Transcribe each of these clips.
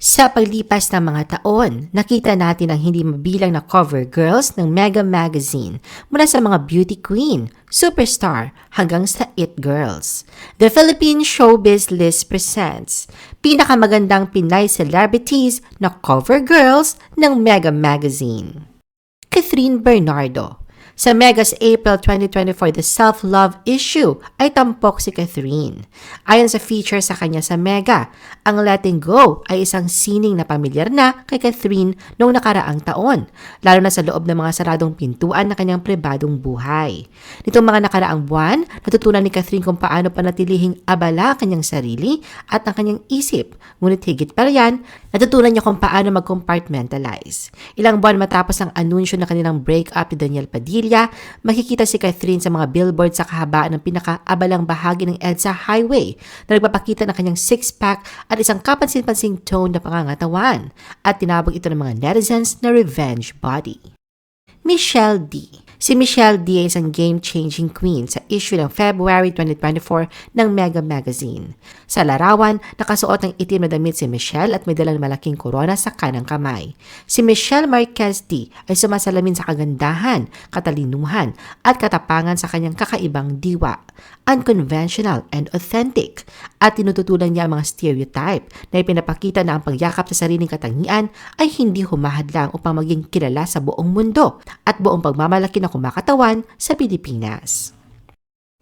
Sa paglipas ng mga taon, nakita natin ang hindi mabilang na cover girls ng Mega Magazine mula sa mga beauty queen, superstar, hanggang sa it girls. The Philippine Showbiz List presents pinakamagandang Pinay celebrities na cover girls ng Mega Magazine. Catherine Bernardo sa Mega's April 2024 The Self-Love Issue ay tampok si Catherine. Ayon sa feature sa kanya sa Mega, ang Letting Go ay isang sining na pamilyar na kay Catherine noong nakaraang taon, lalo na sa loob ng mga saradong pintuan na kanyang pribadong buhay. Nitong mga nakaraang buwan, natutunan ni Catherine kung paano panatilihing abala ang kanyang sarili at ang kanyang isip. Ngunit higit pa riyan, natutunan niya kung paano mag-compartmentalize. Ilang buwan matapos ang anunsyo na kanilang break-up ni Daniel Padilla, makikita si Catherine sa mga billboard sa kahabaan ng pinakaabalang bahagi ng EDSA Highway na nagpapakita ng kanyang six-pack at isang kapansin-pansing tone na pangangatawan at tinawag ito ng mga netizens na revenge body. Michelle D. Si Michelle D ay isang game-changing queen sa issue ng February 2024 ng Mega Magazine. Sa larawan, nakasuot ng itim na damit si Michelle at may dalang malaking korona sa kanang kamay. Si Michelle Marquez D ay sumasalamin sa kagandahan, katalinuhan at katapangan sa kanyang kakaibang diwa. Unconventional and authentic at tinututulan niya ang mga stereotype na ipinapakita na ang pagyakap sa sariling katangian ay hindi humahadlang upang maging kilala sa buong mundo at buong pagmamalaki na kumakatawan sa Pilipinas.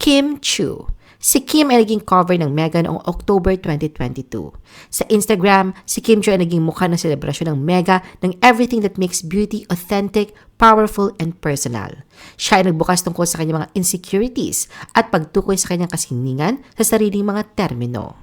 Kim Chu Si Kim ay naging cover ng Mega noong October 2022. Sa Instagram, si Kim Chu ay naging mukha ng selebrasyon ng Mega ng everything that makes beauty authentic, powerful, and personal. Siya ay nagbukas tungkol sa kanyang mga insecurities at pagtukoy sa kanyang kasiningan sa sariling mga termino.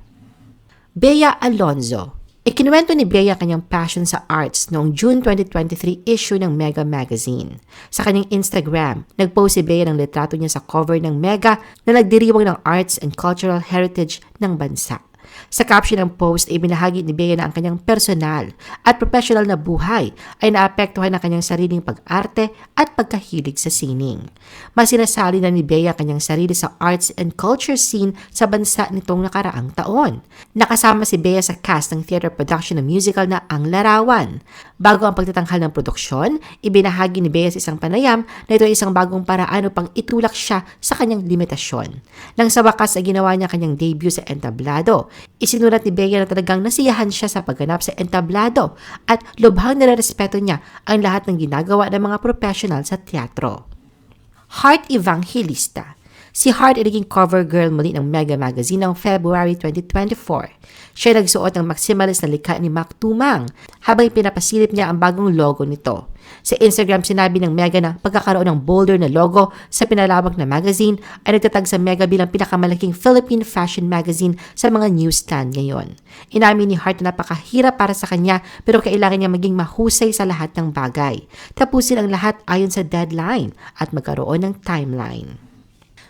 Bea Alonzo Ikinuwento ni Bea ang kanyang passion sa arts noong June 2023 issue ng Mega Magazine. Sa kanyang Instagram, nagpost si Bea ng litrato niya sa cover ng Mega na nagdiriwang ng arts and cultural heritage ng bansa. Sa caption ng post ay binahagi ni Bea na ang kanyang personal at professional na buhay ay naapektuhan ng kanyang sariling pag-arte at pagkahilig sa sining. Mas sinasali na ni Bea ang kanyang sarili sa arts and culture scene sa bansa nitong nakaraang taon. Nakasama si Bea sa cast ng theater production ng musical na Ang Larawan. Bago ang pagtatanghal ng produksyon, ibinahagi ni Bea sa isang panayam na ito ay isang bagong paraan upang itulak siya sa kanyang limitasyon. Nang sa wakas ay ginawa niya kanyang debut sa entablado, Isinulat ni Bea na talagang nasiyahan siya sa pagganap sa entablado at lubhang nirerespeto niya ang lahat ng ginagawa ng mga professional sa teatro. Heart Evangelista Si Hart ay naging cover girl muli ng Mega Magazine noong February 2024. Siya nagsuot ng maximalist na likha ni Mac Tumang habang pinapasilip niya ang bagong logo nito. Sa Instagram sinabi ng Mega na pagkakaroon ng bolder na logo sa pinalawak na magazine ay nagtatag sa Mega bilang pinakamalaking Philippine fashion magazine sa mga newsstand ngayon. Inamin ni Hart na napakahirap para sa kanya pero kailangan niya maging mahusay sa lahat ng bagay. Tapusin ang lahat ayon sa deadline at magkaroon ng timeline.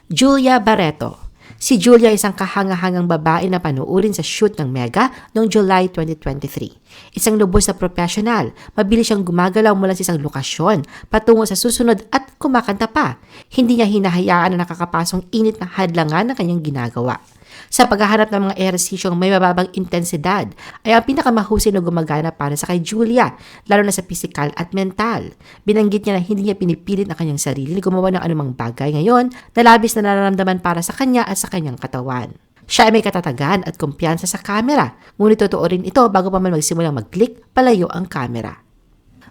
Julia Barreto. Si Julia isang kahangahangang babae na panuurin sa shoot ng Mega noong July 2023. Isang lubos na professional, mabilis siyang gumagalaw mula sa isang lokasyon patungo sa susunod at kumakanta pa. Hindi niya hinahayaan na nakakapasong init na hadlangan ng kanyang ginagawa. Sa paghahanap ng mga ehersisyong may mababang intensidad ay ang pinakamahusay na gumagana para sa kay Julia, lalo na sa pisikal at mental. Binanggit niya na hindi niya pinipilit ang kanyang sarili na gumawa ng anumang bagay ngayon na labis na nararamdaman para sa kanya at sa kanyang katawan. Siya ay may katatagan at kumpiyansa sa camera, ngunit totoo rin ito bago pa man magsimulang mag-click, palayo ang camera.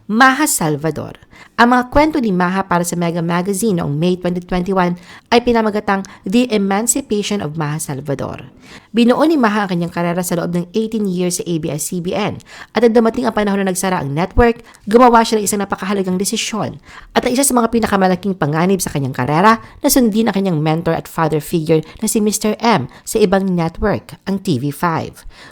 Maha Salvador. Ang mga kwento ni Maha para sa Mega Magazine noong May 2021 ay pinamagatang The Emancipation of Maha Salvador. Binuo ni Maha ang kanyang karera sa loob ng 18 years sa ABS-CBN at nang dumating ang panahon na nagsara ang network, gumawa siya ng isang napakahalagang desisyon at ang isa sa mga pinakamalaking panganib sa kanyang karera na sundin ang kanyang mentor at father figure na si Mr. M sa ibang network, ang TV5.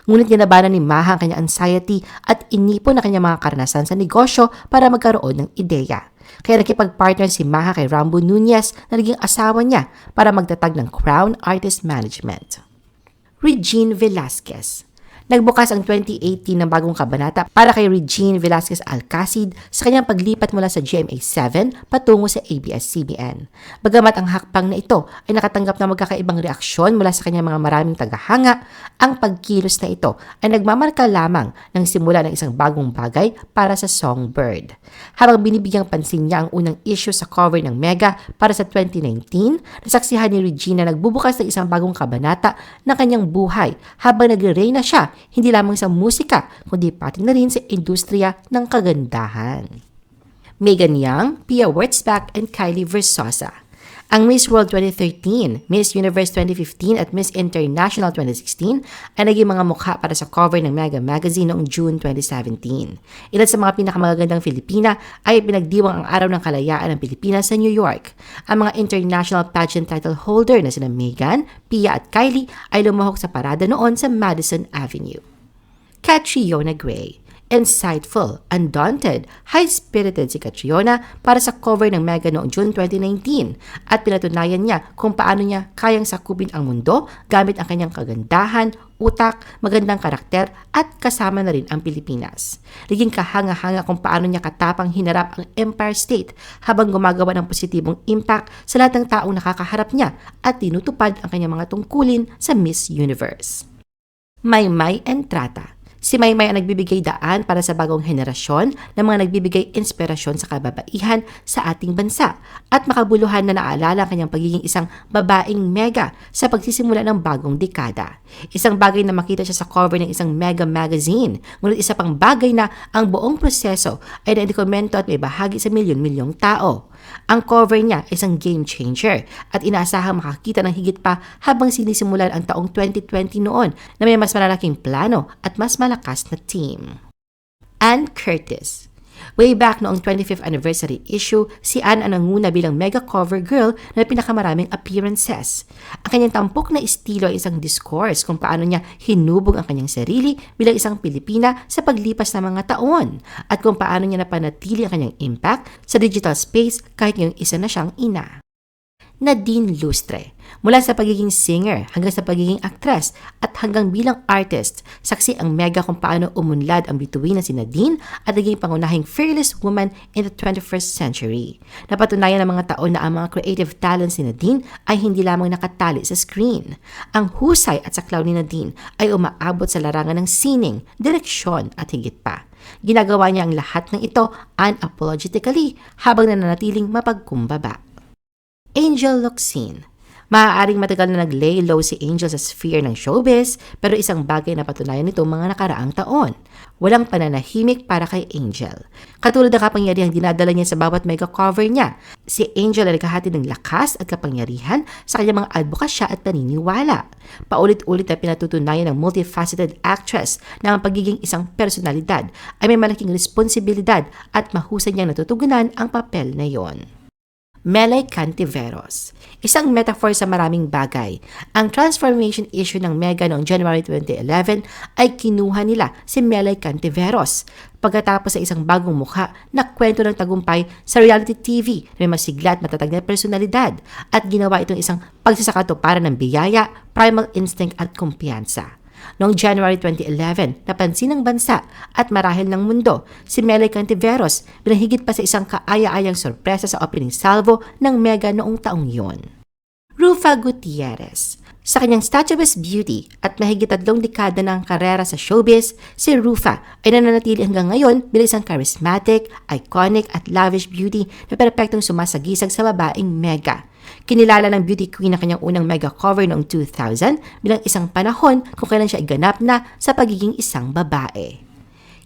Ngunit ginabanan ni Maha ang kanyang anxiety at inipon ang kanyang mga karanasan sa negosyo para magkaroon ng ideya. Kaya nakipag-partner si Maha kay Rambo Nunez na naging asawa niya para magtatag ng Crown Artist Management. Regine Velasquez Nagbukas ang 2018 ng bagong kabanata para kay Regine Velasquez Alcacid sa kanyang paglipat mula sa GMA7 patungo sa ABS-CBN. Bagamat ang hakbang na ito ay nakatanggap ng magkakaibang reaksyon mula sa kanyang mga maraming tagahanga, ang pagkilos na ito ay nagmamarka lamang ng simula ng isang bagong bagay para sa Songbird. Habang binibigyang pansin niya ang unang issue sa cover ng Mega para sa 2019, nasaksihan ni Regina nagbubukas ng isang bagong kabanata ng kanyang buhay habang nagre-reyna siya hindi lamang sa musika, kundi pati na rin sa industriya ng kagandahan. Megan Young, Pia Wurtzbach, and Kylie Versosa. Ang Miss World 2013, Miss Universe 2015 at Miss International 2016 ay naging mga mukha para sa cover ng Mega Magazine noong June 2017. Ilan sa mga pinakamagagandang Filipina ay pinagdiwang ang Araw ng Kalayaan ng Pilipinas sa New York. Ang mga international pageant title holder na sina Megan, Pia at Kylie ay lumahok sa parada noon sa Madison Avenue. Catriona Gray. Insightful, undaunted, high-spirited si Catriona para sa cover ng Mega noong June 2019 at pinatunayan niya kung paano niya kayang sakupin ang mundo gamit ang kanyang kagandahan, utak, magandang karakter at kasama na rin ang Pilipinas. Naging kahanga-hanga kung paano niya katapang hinarap ang Empire State habang gumagawa ng positibong impact sa lahat ng taong nakakaharap niya at tinutupad ang kanyang mga tungkulin sa Miss Universe. Maymay Entrata Si Maymay ang nagbibigay daan para sa bagong henerasyon ng mga nagbibigay inspirasyon sa kababaihan sa ating bansa at makabuluhan na naalala ang kanyang pagiging isang babaeng mega sa pagsisimula ng bagong dekada. Isang bagay na makita siya sa cover ng isang mega magazine, ngunit isa pang bagay na ang buong proseso ay naidokumento at may bahagi sa milyon-milyong tao. Ang cover niya ay isang game changer at inaasahang makakita ng higit pa habang sinisimulan ang taong 2020 noon na may mas malalaking plano at mas malakas na team. Ann Curtis Way back noong 25th anniversary issue, si Anne ang nanguna bilang mega cover girl na pinakamaraming appearances. Ang kanyang tampok na estilo ay isang discourse kung paano niya hinubog ang kanyang sarili bilang isang Pilipina sa paglipas ng mga taon at kung paano niya napanatili ang kanyang impact sa digital space kahit ngayong isa na siyang ina. Nadine Lustre. Mula sa pagiging singer hanggang sa pagiging actress at hanggang bilang artist, saksi ang mega kung paano umunlad ang bituin na si Nadine at naging pangunahing fearless woman in the 21st century. Napatunayan ng mga taon na ang mga creative talents ni Nadine ay hindi lamang nakatali sa screen. Ang husay at saklaw ni Nadine ay umaabot sa larangan ng sining, direksyon at higit pa. Ginagawa niya ang lahat ng ito unapologetically habang nananatiling mapagkumbaba. Angel Locsin. Maaaring matagal na nag-lay low si Angel sa sphere ng showbiz, pero isang bagay na patunayan nito mga nakaraang taon. Walang pananahimik para kay Angel. Katulad ng kapangyarihang dinadala niya sa bawat mega cover niya, si Angel ay nagkahati ng lakas at kapangyarihan sa kanyang mga advokasya at paniniwala. Paulit-ulit na pinatutunayan ng multifaceted actress na ang pagiging isang personalidad ay may malaking responsibilidad at mahusay niyang natutugunan ang papel na yon. Melay Cantiveros. Isang metaphor sa maraming bagay. Ang transformation issue ng Mega noong January 2011 ay kinuha nila si Melay Cantiveros pagkatapos sa isang bagong mukha na kwento ng tagumpay sa reality TV na may masigla at matatag na personalidad at ginawa itong isang pagsasakato para ng biyaya, primal instinct at kumpiyansa. Noong January 2011, napansin ng bansa at marahil ng mundo si Melay Cantiveros bilang higit pa sa isang kaaya-ayang sorpresa sa opening salvo ng Mega noong taong yon. Rufa Gutierrez sa kanyang statuesque beauty at mahigit tatlong dekada ng karera sa showbiz, si Rufa ay nananatili hanggang ngayon bilang isang charismatic, iconic at lavish beauty na perpektong sumasagisag sa babaeng mega. Kinilala ng beauty queen ang kanyang unang mega cover noong 2000 bilang isang panahon kung kailan siya iganap na sa pagiging isang babae.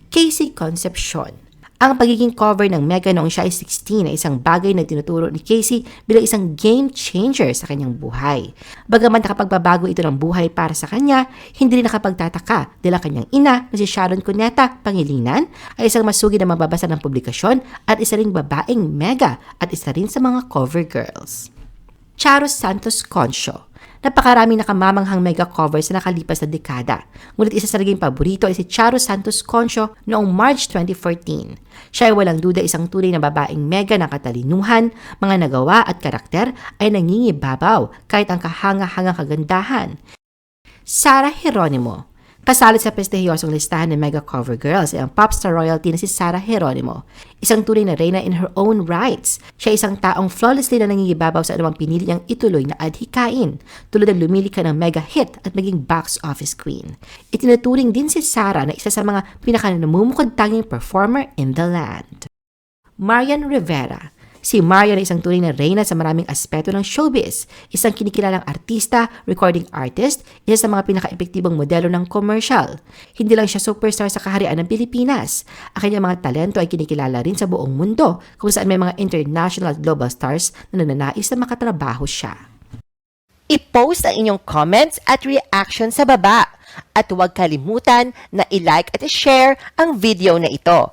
Casey Concepcion ang pagiging cover ng Mega noong siya ay 16 ay isang bagay na tinuturo ni Casey bilang isang game changer sa kanyang buhay. Bagaman nakapagbabago ito ng buhay para sa kanya, hindi rin nakapagtataka dahil ang kanyang ina na si Sharon Cuneta Pangilinan ay isang masugid na mababasa ng publikasyon at isa ring babaeng Mega at isa rin sa mga cover girls. Charo Santos Concho Napakarami nakamamanghang mega covers na nakalipas na dekada. Ngunit isa sa naging paborito ay si Charo Santos Concho noong March 2014. Siya ay walang duda isang tunay na babaeng mega ng katalinuhan, mga nagawa at karakter ay nangingibabaw kahit ang kahanga-hangang kagandahan. Sarah Heronimo Kasali sa prestihiyosong listahan ng mega cover girls ay ang popstar royalty na si Sarah Geronimo. Isang tunay na reyna in her own rights. Siya isang taong flawlessly na nangingibabaw sa anumang pinili niyang ituloy na adhikain, tulad ng lumili ka ng mega hit at maging box office queen. Itinuturing din si Sarah na isa sa mga pinakanamumukod tanging performer in the land. Marian Rivera. Si Marian ay isang tunay na reyna sa maraming aspeto ng showbiz. Isang kinikilalang artista, recording artist, isa sa mga pinaka-epektibong modelo ng commercial. Hindi lang siya superstar sa kaharian ng Pilipinas. Ang kanyang mga talento ay kinikilala rin sa buong mundo kung saan may mga international at global stars na nananais na makatrabaho siya. I-post ang inyong comments at reaction sa baba. At huwag kalimutan na i-like at i-share ang video na ito.